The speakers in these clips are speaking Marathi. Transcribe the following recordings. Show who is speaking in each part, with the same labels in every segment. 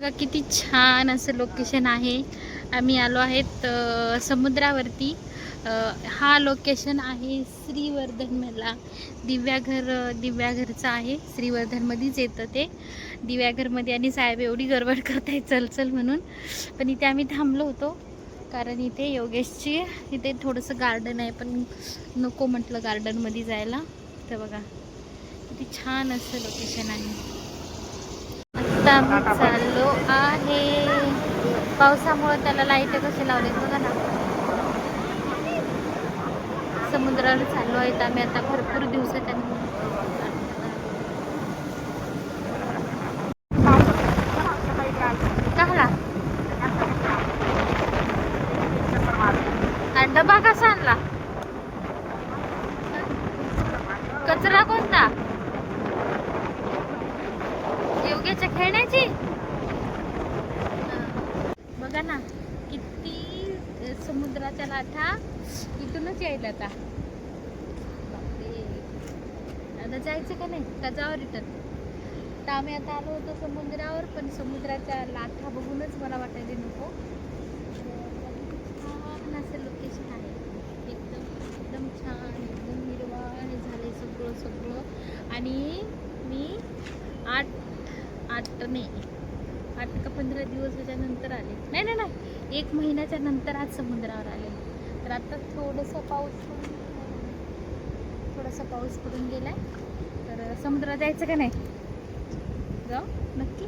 Speaker 1: बघा किती छान असं लोकेशन आहे. आम्ही आलो आहेत समुद्रावरती. हा लोकेशन आहे श्रीवर्धन मला दिव्याघर दिव्याघरचं आहे. श्रीवर्धनमध्येच येतं ते. दिव्याघरमध्ये आणि साहेब एवढी गडबड करताय चल चल म्हणून. पण इथे आम्ही थांबलो होतो. कारण इथे योगेशची इथे थोडंसं गार्डन आहे पण नको म्हटलं गार्डनमध्ये जायला. तर बघा किती छान असं लोकेशन आहे. आता आम्ही चाललो आहे. पावसामुळे त्याला लाइट कसे लावले बघा ना. समुद्रावर चाललो आहेत आम्ही आता भरपूर दिवसात कहला डबा कसा आणला? बघा ना किती समुद्राच्या लाटा इथूनच यायला आता. आता जायचं का नाही? का जावं रिटर्न तर आम्ही आता आलो होतो समुद्रावर पण समुद्राच्या लाटा बघूनच मला वाटायला नको. छान असं लोकेशन आहे. एकदम एकदम छान एकदम निर्वाण झाले सगळं सगळं. आणि मी आठ आठ आठ का पंधरा दिवसाच्या नंतर आले. नाही नाही नाही. एक महिन्याच्या नंतर आज समुद्रावर आले. तर आता थोडंसं पाऊस थोडासा पाऊस पडून गेलाय. तर समुद्रात जायचं का नाही? जाऊ. नक्की?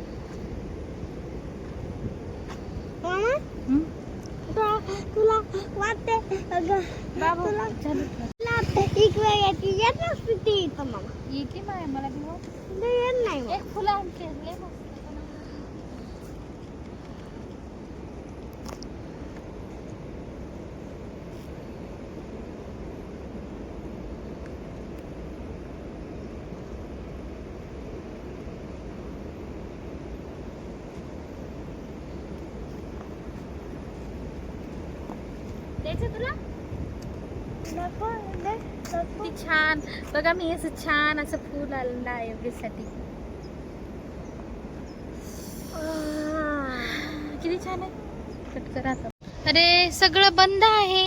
Speaker 2: तुला वाटते?
Speaker 1: बाबू
Speaker 2: येते
Speaker 1: माय मला
Speaker 2: नाही
Speaker 1: फुलं आणते तुला. किती छान. बघा मी असं छान असं फूल आणलं आहे योगेशसाठी. किती छान आहे. कट करा अरे सगळं बंद आहे.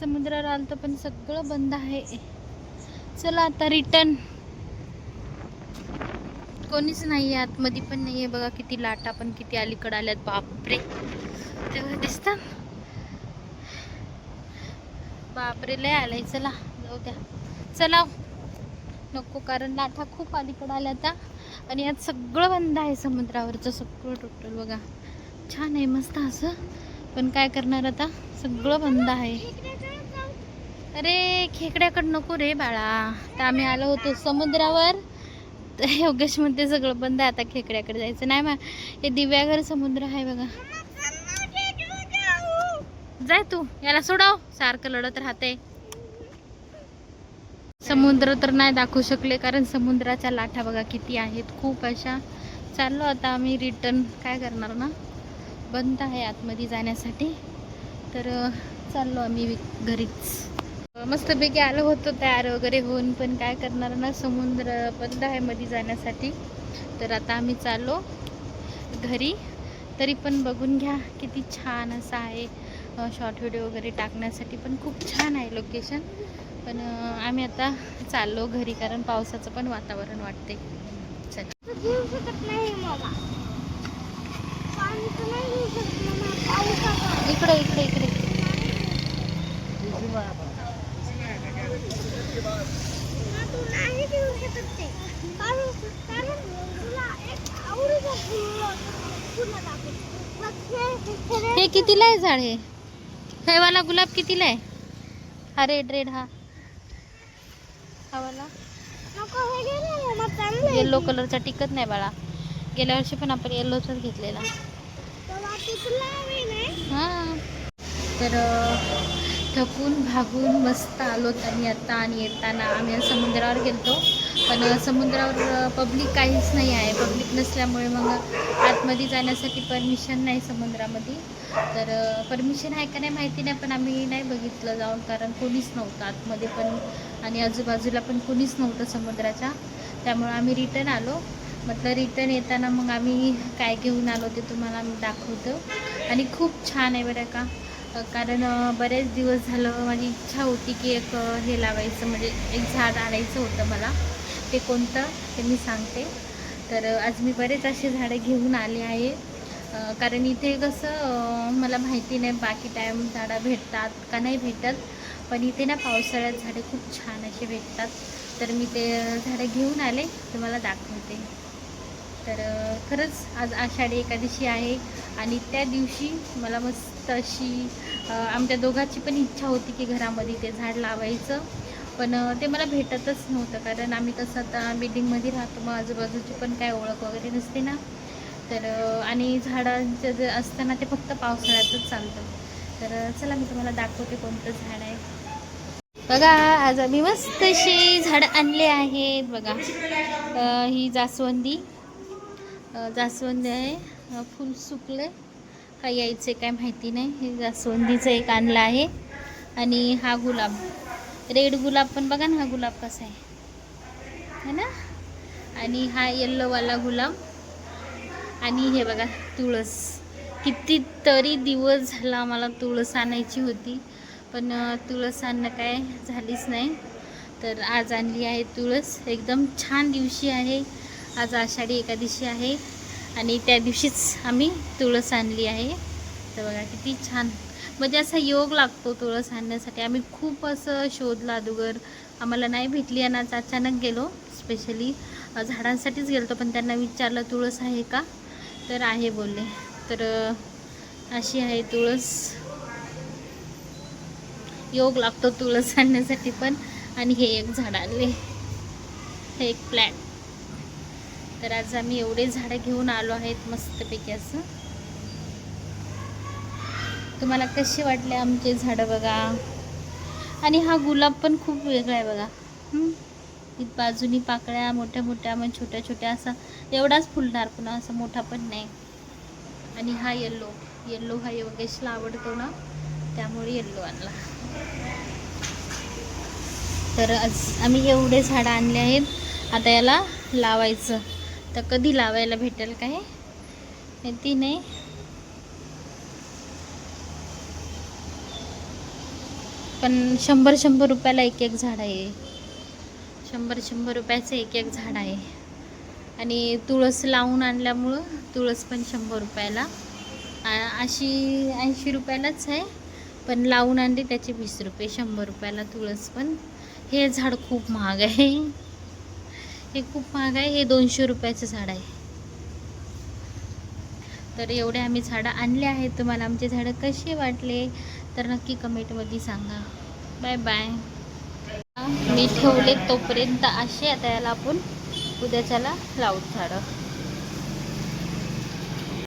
Speaker 1: समुद्रावर आलतो पण सगळं बंद आहे. चला आता रिटर्न कोणीच नाही आहे आतमध्ये पण नाही आहे बघा किती लाटा पण किती अलीकडे आल्यात. बापरे. तेव्हा दिसतं. बापरे लय आलाय. चला जाऊ द्या. चला. नको कारण लाटा खूप अलीकडे आल्या आता. आणि यात सगळं बंद आहे समुद्रावरचं सगळं टोटल बघा. छान आहे मस्त असं. पण काय करणार आता? सगळं बंद आहे. अरे खेकड्याकडं नको रे बाळा. तर आम्ही आलो होतो समुद्रावर. तर योगेशमध्ये सगळं बंद आहे आता खेकड्याकडे जायचं. नाही मा हे दिव्याघर समुद्र आहे बघा. जाय तू याला सोडव. सारखं लढत राहते. समुद्र तर नाही दाखवू शकले कारण समुद्राच्या लाटा बघा किती आहेत. खूप अशा. चाललो आता आम्ही रिटर्न काय करणार ना? बंद आहे आतमध्ये जाण्यासाठी. तर चाललो आम्ही घरीच. मस्तपैकी आलो होतो तयार वगैरे होऊन पण काय करणार ना? समुद्र बंद आहे मध्ये जाण्यासाठी. तर आता आम्ही चाललो घरी. तरी पण बघून घ्या किती छान असं आहे. शॉर्ट व्हिडिओ वगैरे टाकण्यासाठी पण खूप छान आहे लोकेशन पण आम्ही आता चाललो घरी कारण पावसाचं पण वातावरण वाटते चल.
Speaker 2: नाही
Speaker 1: इकडे इकडे इकडे.
Speaker 2: ते हे
Speaker 1: कितीला आहे झाड हे? हे वाला गुलाब कितीला आहे? हा रेड रेड हा. हा वाला. येल्लो कलरचा टिकत नाही बाळा. गेल्या वर्षी पण आपण येल्लोचाच घेतलेला. हां तर थकून भागून मस्त आलो आणि आता आणि येताना आम्ही समुद्रावर गेलतो. पण समुद्रावर पब्लिक काहीच नाही आहे. पब्लिक नसल्यामुळे मग आतमध्ये जाण्यासाठी परमिशन नाही समुद्रामध्ये. तर परमिशन आहे का नाही माहिती नाही पण आम्ही नाही बघितलं जाऊन कारण कोणीच नव्हतं आतमध्ये पण आणि आजूबाजूला पण कोणीच नव्हतं समुद्राच्या. त्यामुळं आम्ही रिटर्न आलो. म्हटलं रिटर्न येताना मग आम्ही काय घेऊन आलो ते तुम्हाला आम्ही दाखवतो. आणि खूप छान आहे बरं का. कारण बरेच दिवस झालं माझी इच्छा होती की एक हे लावायचं म्हणजे एक झाड आणायचं होतं मला. ते कोणतं ते मी सांगते. तर आज मी बरेच असे झाडं घेऊन आले आहे. कारण इथे कसं मला माहिती नाही बाकी टाईम झाडं भेटतात का नाही भेटत पण इथे ना पावसाळ्यात झाडे खूप छान असे भेटतात. तर मी ते झाडं घेऊन आले तुम्हाला दाखवते. तर खरंच आज आषाढी एकादशी आहे आणि त्या दिवशी मला मस्त अशी आमच्या दोघांची पण इच्छा होती की घरामध्ये ते झाड लावायचं पण ते मला भेटतच नव्हतं. कारण आम्ही कसं आता बिल्डिंगमध्ये राहतो मग आजूबाजूची पण काय ओळख वगैरे नसते ना. तर आणि झाडांचं जे असतं ना ते फक्त पावसाळ्यातच चालतं. तर चला मी तुम्हाला दाखवते कोणतं झाड आहे. बघा आज आम्ही मस्त अशी झाडं आणले आहेत. बघा ही जास्वंदी. जास्वंदी आहे. फुल सुकले. काय यायचं काय माहिती नाही. हे जास्वंदीचं एक आणलं आहे. आणि हा गुलाब. रेड गुलाब पण बघा ना हा गुलाब कसा आहे. है ना? आणि हा येल्लोवाला गुलाब. आणि हे बघा तुळस. कितीतरी दिवस झाला मला तुळस आणायची होती पण तुळस आणणं काय झालीच नाही. तर आज आणली आहे तुळस. एकदम छान दिवशी आहे. आज आषाढी एकादशी आहे आणि त्या दिवशीच आम्ही तुळस आणली आहे. तर बघा किती छान. म्हणजे असा योग लागतो तुळस आणण्यासाठी. आम्ही खूप असं शोधला अगोदर आम्हाला नाही भेटली आणि आज अचानक गेलो स्पेशली झाडांसाठीच गेलो पण त्यांना विचारलं तुळस आहे का? तर आहे बोलले तर अशी आहे तुळस. योग लागतो तुळस आणण्यासाठी पण. आणि हे एक झाड आणले. हे एक प्लॅट तर आज आम्ही एवढे झाडं घेऊन आलो आहेत मस्तपैकी असं. तुम्हाला कसे वाटले आमचे झाडं बघा? आणि हा गुलाब पण खूप वेगळा आहे बघा. इथ बाजूनी पाकळ्या मोठ्या मोठ्या मग छोट्या छोट्या असा एवढाच फुलणार पुन्हा असं मोठा पण नाही. आणि हा येल्लो येल्लो हा योगेशला आवडतो ना त्यामुळे येल्लो आणला. तर आज आम्ही एवढे झाडं आणले आहेत आता याला लावायचं. तर कधी लावायला भेटेल काय? माहिती नाही. पण शंभर शंभर रुपयाला एक एक झाड आहे. शंभर शंभर रुपयाचं एक एक झाड आहे. आणि तुळस लावून आणल्यामुळं तुळस पण शंभर रुपयाला. अशी ऐंशी रुपयालाच आहे पण लावून आणली त्याचे वीस रुपये शंभर रुपयाला तुळस पण. हे झाड खूप महाग आहे. हे खूप महाग आहे हे दोनशे रुपयाचं झाड आहे. तर एवढे आम्ही झाडं आणले आहेत. तुम्हाला आमचे झाडं कसे वाटले तर नक्की कमेंटमध्ये सांगा. Bye bye. मी ठेवले तोपर्यंत असे आता याला आपण उद्याच्याला लावू झाडं